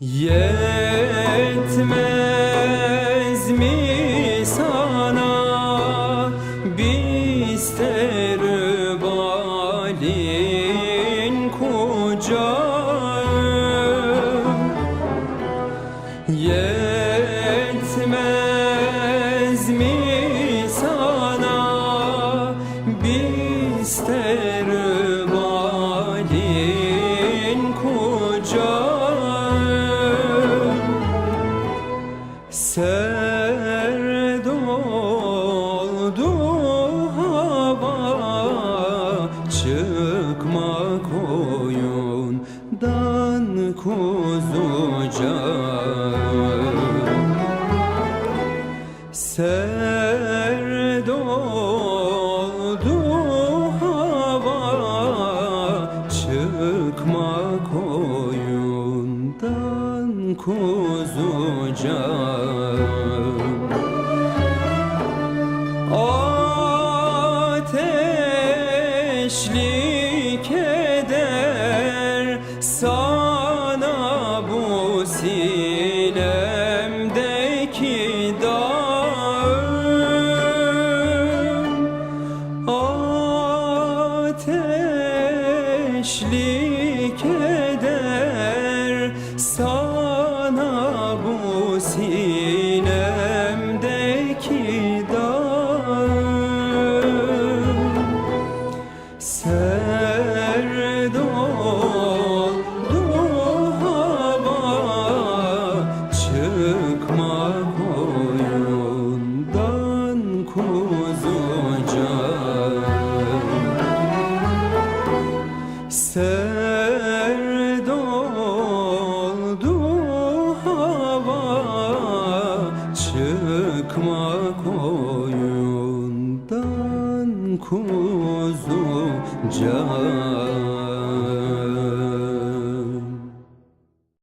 Yetmez mi sana? Bisterubalin kucağı. Yetmez Serd oldu hava. Çıkma koyundan kuzuca. Serd oldu hava. Çıkma koyundan kuzuca Ateşli keder sana bu sinemdeki dağım Ateşli Serd oldu hava Çıkma koyundan kuzuca